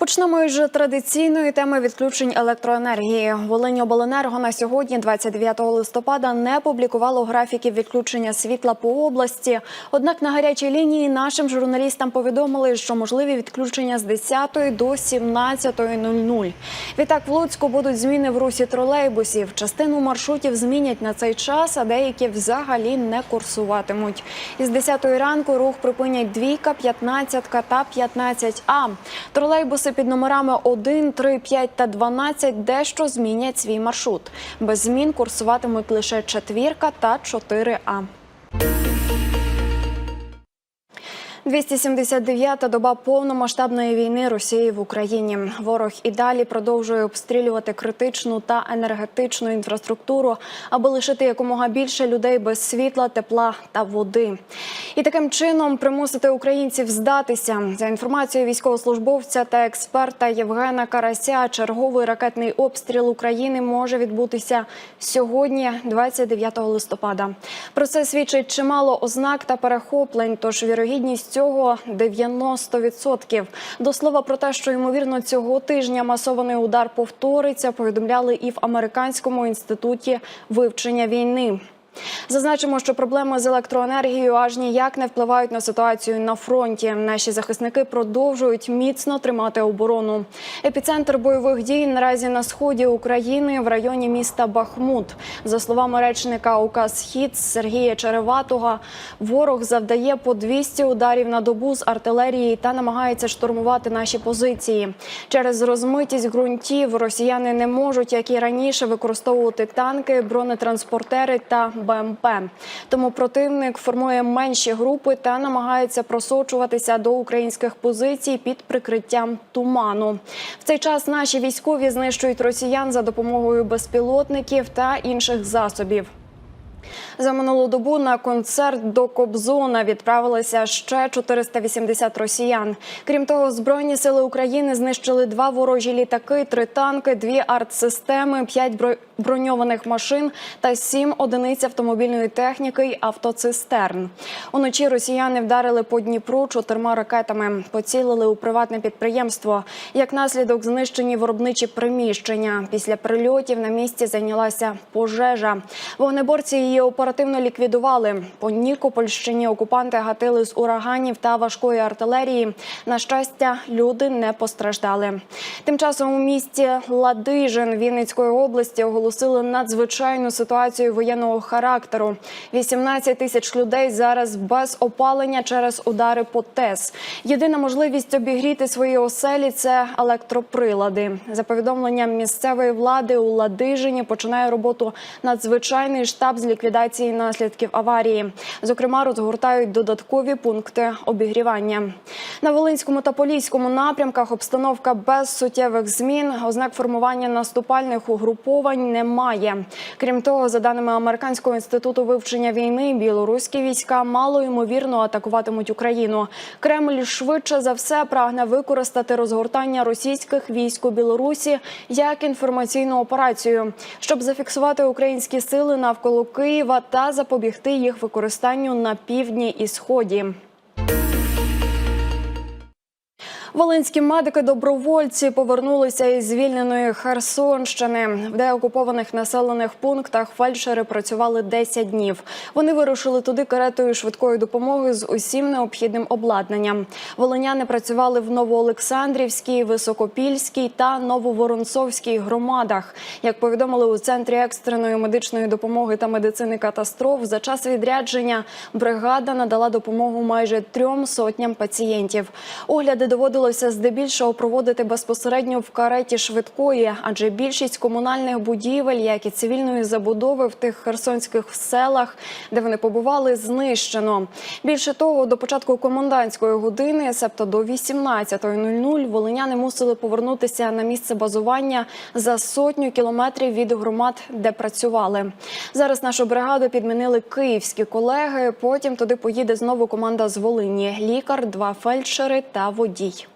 Почнемо із традиційної теми відключень електроенергії. Волиньобленерго на сьогодні, 29 листопада, не публікувало графіків відключення світла по області. Однак на гарячій лінії нашим журналістам повідомили, що можливі відключення з 10 до 17.00. Відтак в Луцьку будуть зміни в русі тролейбусів. Частину маршрутів змінять на цей час, а деякі взагалі не курсуватимуть. Із 10 ранку рух припинять двійка, 15 та 15 А. Тролейбуси під номерами 1, 3, 5 та 12 дещо змінять свій маршрут. Без змін курсуватимуть лише четвірка та 4 А. 279-та доба повномасштабної війни Росії в Україні. Ворог і далі продовжує обстрілювати критичну та енергетичну інфраструктуру, аби лишити якомога більше людей без світла, тепла та води. І таким чином примусити українців здатися. За інформацією військовослужбовця та експерта Євгена Карася, черговий ракетний обстріл України може відбутися сьогодні, 29 листопада. Про це свідчить чимало ознак та перехоплень. Тож вірогідність цього 90%. До слова про те, що ймовірно цього тижня масований удар повториться, повідомляли і в американському інституті вивчення війни. Зазначимо, що проблеми з електроенергією аж ніяк не впливають на ситуацію на фронті. Наші захисники продовжують міцно тримати оборону. Епіцентр бойових дій наразі на сході України в районі міста Бахмут. За словами речника УК «Схід» Сергія Череватого, ворог завдає по 200 ударів на добу з артилерії та намагається штурмувати наші позиції. Через розмитість ґрунтів росіяни не можуть, як і раніше, використовувати танки, бронетранспортери та БМП. Тому противник формує менші групи та намагається просочуватися до українських позицій під прикриттям туману. В цей час наші військові знищують росіян за допомогою безпілотників та інших засобів. За минулу добу на концерт до Кобзона відправилися ще 480 росіян. Крім того, збройні сили України знищили два ворожі літаки, три танки, дві артсистеми, п'ять броньованих машин та сім одиниць автомобільної техніки й автоцистерн. Уночі росіяни вдарили по Дніпру чотирма ракетами, поцілили у приватне підприємство. Як наслідок знищені виробничі приміщення. Після прильотів на місці зайнялася пожежа. Вогнеборці її оперативно ліквідували. По Нікопольщині окупанти гатили з ураганів та важкої артилерії. На щастя, люди не постраждали. Тим часом у місті Ладижин Вінницької області оголосили надзвичайну ситуацію воєнного характеру. 18 тисяч людей зараз без опалення через удари по ТЕС. Єдина можливість обігріти свої оселі це електроприлади. За повідомленням місцевої влади у Ладижині починає роботу надзвичайний штаб з ліквідації наслідків аварії. Зокрема, розгортають додаткові пункти обігрівання. На Волинському та Поліському напрямках обстановка без суттєвих змін. Ознак формування наступальних угруповань немає. Крім того, за даними американського інституту вивчення війни, білоруські війська мало ймовірно атакуватимуть Україну. Кремль швидше за все прагне використати розгортання російських військ у Білорусі як інформаційну операцію, щоб зафіксувати українські сили навколо Києва та запобігти їх використанню на півдні і сході. Волинські медики-добровольці повернулися із звільненої Херсонщини. В деокупованих населених пунктах фельдшери працювали 10 днів. Вони вирушили туди каретою швидкої допомоги з усім необхідним обладнанням. Волиняни працювали в Новоолександрівській, Високопільській та Нововоронцовській громадах. Як повідомили у центрі екстреної медичної допомоги та медицини катастроф, за час відрядження бригада надала допомогу майже трьом сотням пацієнтів. Огляди доводили доводилося здебільшого проводити безпосередньо в кареті швидкої, адже більшість комунальних будівель, як і цивільної забудови в тих херсонських селах, де вони побували, знищено. Більше того, до початку комендантської години, себто до 18.00, волиняни мусили повернутися на місце базування за сотню кілометрів від громад, де працювали. Зараз нашу бригаду підмінили київські колеги. Потім туди поїде знову команда з Волині: лікар, два фельдшери та водій.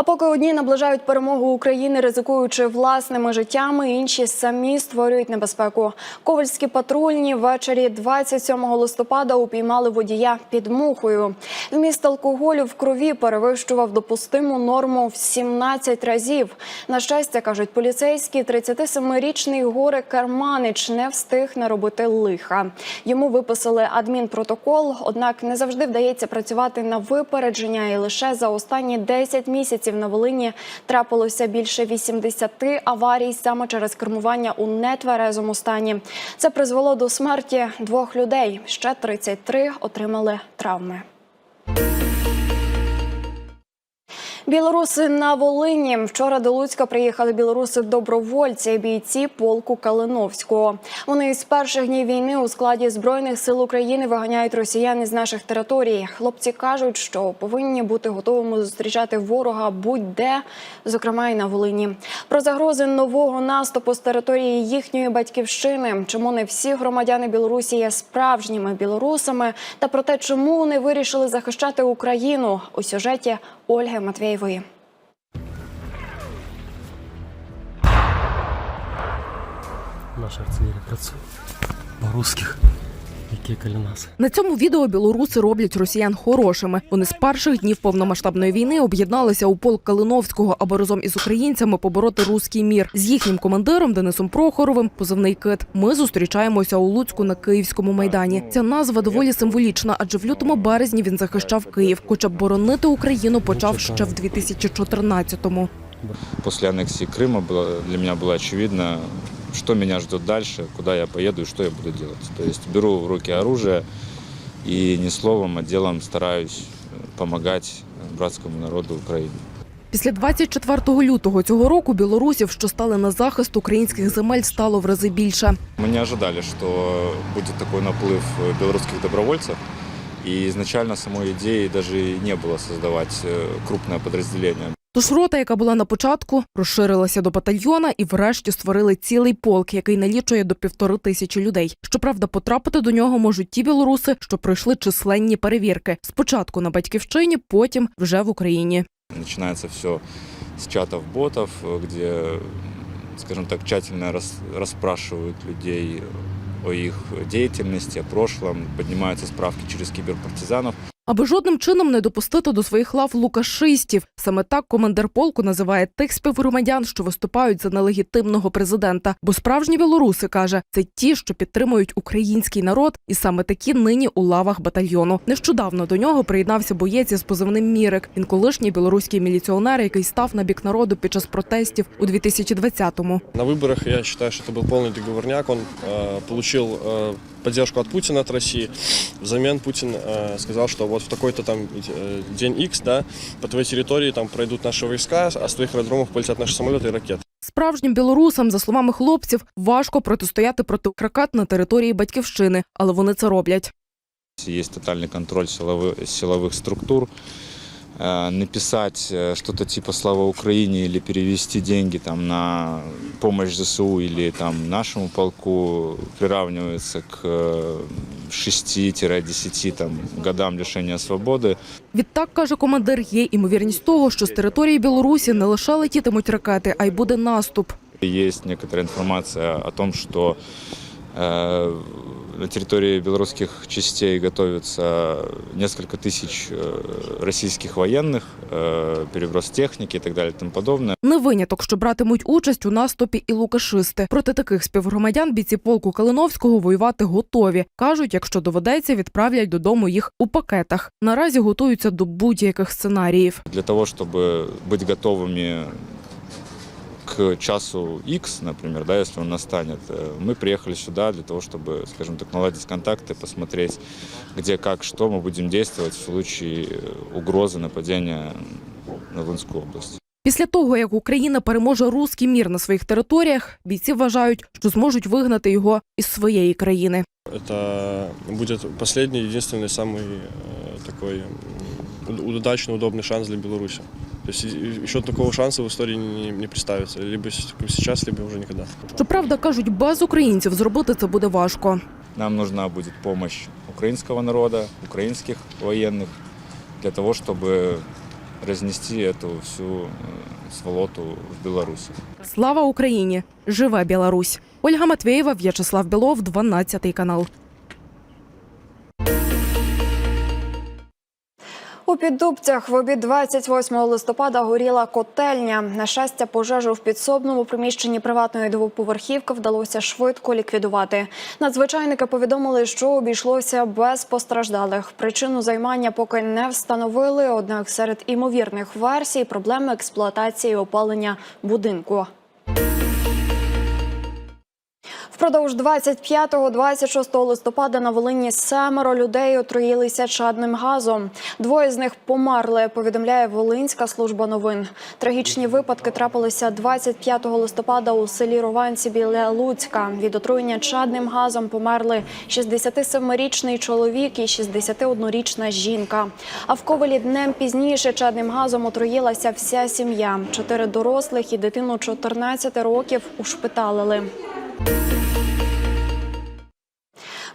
А поки одні наближають перемогу України, ризикуючи власними життями, інші самі створюють небезпеку. Ковальські патрульні ввечері 27 листопада упіймали водія під мухою. Вміст алкоголю в крові перевищував допустиму норму в 17 разів. На щастя, кажуть поліцейські, 37-річний горе Керманич не встиг наробити лиха. Йому виписали адмінпротокол, однак не завжди вдається працювати на випередження, і лише за останні 10 місяців на Волині трапилося більше 80 аварій саме через кермування у нетверезому стані. Це призвело до смерті двох людей. Ще 33 отримали травми. Білоруси на Волині. Вчора до Луцька приїхали білоруси добровольці, бійці полку Калиновського. Вони з перших днів війни у складі збройних сил України виганяють росіян із наших територій. Хлопці кажуть, що повинні бути готовими зустрічати ворога будь-де, зокрема і на Волині. Про загрози нового наступу з території їхньої батьківщини, чому не всі громадяни Білорусі є справжніми білорусами, та про те, чому вони вирішили захищати Україну у сюжеті Ольги Матвєєвої. Наша артилерія працює. На русських, які колі нас. На цьому відео білоруси роблять росіян хорошими. Вони з перших днів повномасштабної війни об'єдналися у полк Калиновського, аби разом із українцями побороти руський мір. З їхнім командиром Денисом Прохоровим, позивний кит. Ми зустрічаємося у Луцьку на Київському майдані. Ця назва доволі символічна, адже в лютому березні він захищав Київ. Хоча боронити Україну почав ще в 2014-му. После аннексии Крыма было, для меня было очевидно, что меня ждет дальше, куда я поеду и что я буду делать. То есть беру в руки оружие и не словом, а делом стараюсь э, помогать братскому народу Украины. Після 24 лютого цього року білорусів, що стали на захист українських земель, стало в рази більше. Мы не ожидали, что будет такой наплыв э, белорусских добровольцев. И изначально самой идеи даже и не было создавать э, крупное подразделение. Тож рота, яка була на початку, розширилася до батальйона і врешті створили цілий полк, який налічує до півтори тисячі людей. Щоправда, потрапити до нього можуть ті білоруси, що пройшли численні перевірки. Спочатку на батьківщині, потім вже в Україні. Начинается все с чатов ботов, э, где, скажем так, тщательно расспрашивают людей о их деятельности, о прошлом, поднимаются справки через киберпартизанов Аби жодним чином не допустити до своїх лав лукашистів. Саме так командир полку називає тих співгромадян, що виступають за нелегітимного президента. Бо справжні білоруси каже, це ті, що підтримують український народ, і саме такі нині у лавах батальйону. Нещодавно до нього приєднався боєць із позивним Мірик. Він колишній білоруський міліціонер, який став на бік народу під час протестів у 2020-му. На выборах я считаю, что это был полный договорняк. Он э, получил э, поддержку от Путина, от России. Взамен Путин э, сказал, что вот в такой-то там э, день X, да, по твоей территории там пройдут наши войска, а с твоих аэродромов полетят наши самолеты и ракеты. Справжнім білорусам, за словами хлопців, важко протистояти проти ракет на території батьківщини, але вони це роблять. Есть тотальный контроль силовых, силовых структур. Э, Написать э, что-то типа «Слава Украине» или перевести деньги там, на помощь ЗСУ или там, нашему полку приравнивается к э, 6-10 там, годам лишения свободы. Відтак каже командир, є імовірність того, що з території Білорусі не лише летітимуть ракети, а й буде наступ. Есть некоторая информация о том, что э, на территории белорусских частей готовится несколько тысяч э, российских военных, э, переброс техники и так далее и тому подобное. Не виняток, що братимуть участь у наступі і лукашисти. Проти таких співгромадян бійці полку Калиновського воювати готові. кажуть, якщо доведеться, відправлять додому їх у пакетах. Наразі готуються до будь-яких сценаріїв. Для того, чтобы быть готовыми к часу X, например, да, если он настанет, э, мы приехали сюда для того, чтобы, скажем так, наладить контакты, посмотреть, где, как, что мы будем действовать в случае э, угрозы нападения на Волынскую область. Після того, як Україна переможе руський мір на своїх територіях, бійці вважають, що зможуть вигнати його із своєї країни. Это будет последний, единственный, самый э, такой м, уд- удачный, удобный шанс для Беларуси. То есть и- еще такого шанса в истории не, не представится. Либо с- сейчас, либо уже никогда. Щоправда, кажуть, без українців зробити це буде важко. Нам нужна будет помощь украинского народа, украинских военных, для того, чтобы разнести эту всю э, сволоту в Беларуси. Слава Україні! Живе Білорусь! Ольга Матвєєва, В'ячеслав Білов, 12 канал. У Піддубцях в обід 28 листопада горіла котельня. На щастя, пожежу в підсобному приміщенні приватної двоповерхівки вдалося швидко ліквідувати. Надзвичайники повідомили, що обійшлося без постраждалих. Причину займання поки не встановили. Однак серед імовірних версій проблеми експлуатації опалення будинку. Впродовж 25-26 листопада на Волині семеро людей отруїлися чадним газом. Двоє з них померли, повідомляє Волинська служба новин. Трагічні випадки трапилися 25 листопада у селі Рованці біля Луцька. Від отруєння чадним газом померли 67-річний чоловік і 61-річна жінка. А в Ковелі днем пізніше чадним газом отруїлася вся сім'я. Чотири дорослих і дитину 14 років ушпиталили.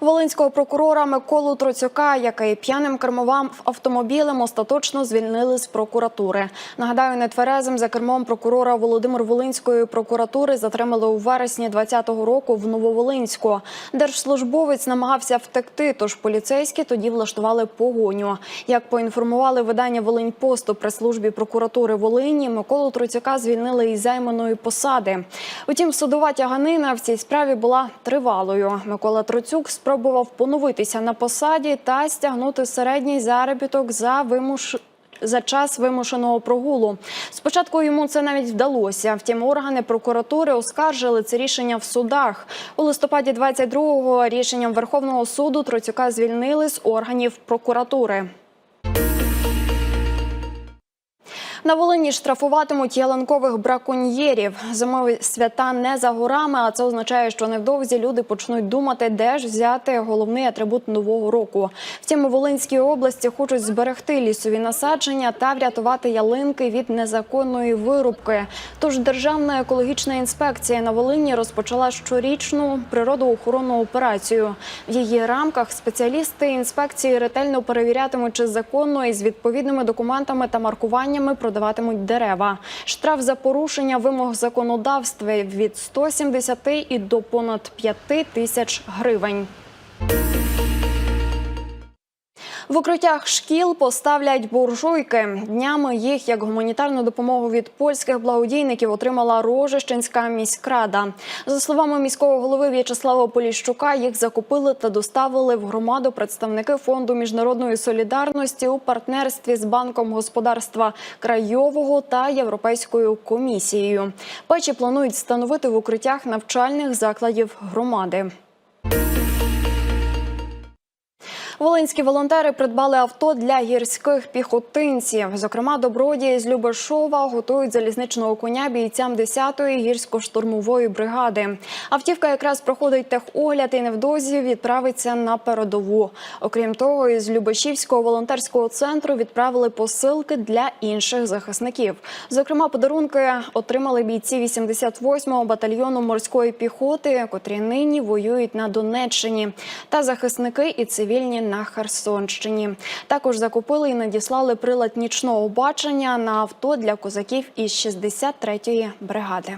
Волинського прокурора Миколу Троцюка, який п'яним кермував автомобілем, остаточно звільнили з прокуратури. Нагадаю, нетверезим за кермом прокурора Володимир Волинської прокуратури затримали у вересні 2020 року в Нововолинську. Держслужбовець намагався втекти, тож поліцейські тоді влаштували погоню. Як поінформували видання Волиньпосту при службі прокуратури Волині, Миколу Троцюка звільнили із займаної посади. Утім, судова тяганина в цій справі була тривалою. Микола Троцюк спробував поновитися на посаді та стягнути середній заробіток за вимуш. За час вимушеного прогулу спочатку йому це навіть вдалося. Втім, органи прокуратури оскаржили це рішення в судах. У листопаді 22-го рішенням Верховного суду Троцюка звільнили з органів прокуратури. На Волині штрафуватимуть ялинкових браконьєрів. Зимові свята не за горами, а це означає, що невдовзі люди почнуть думати, де ж взяти головний атрибут нового року. Втім, у Волинській області хочуть зберегти лісові насадження та врятувати ялинки від незаконної вирубки. Тож Державна екологічна інспекція на Волині розпочала щорічну природоохоронну операцію. В її рамках спеціалісти інспекції ретельно перевірятимуть, чи законно і з відповідними документами та маркуваннями продаватимуть дерева. Штраф за порушення вимог законодавства від 170 і до понад 5 тисяч гривень. В укриттях шкіл поставлять буржуйки. Днями їх як гуманітарну допомогу від польських благодійників отримала Рожищенська міськрада. За словами міського голови В'ячеслава Поліщука, їх закупили та доставили в громаду представники фонду міжнародної солідарності у партнерстві з банком господарства крайового та європейською комісією. Печі планують встановити в укриттях навчальних закладів громади. Волинські волонтери придбали авто для гірських піхотинців. Зокрема, добродії з Любешова готують залізничного коня бійцям 10-ї гірсько-штурмової бригади. Автівка якраз проходить техогляд і невдовзі відправиться на передову. Окрім того, із Любешівського волонтерського центру відправили посилки для інших захисників. Зокрема, подарунки отримали бійці 88-го батальйону морської піхоти, котрі нині воюють на Донеччині, та захисники і цивільні на Херсонщині. Також закупили і надіслали прилад нічного бачення на авто для козаків із 63-ї бригади.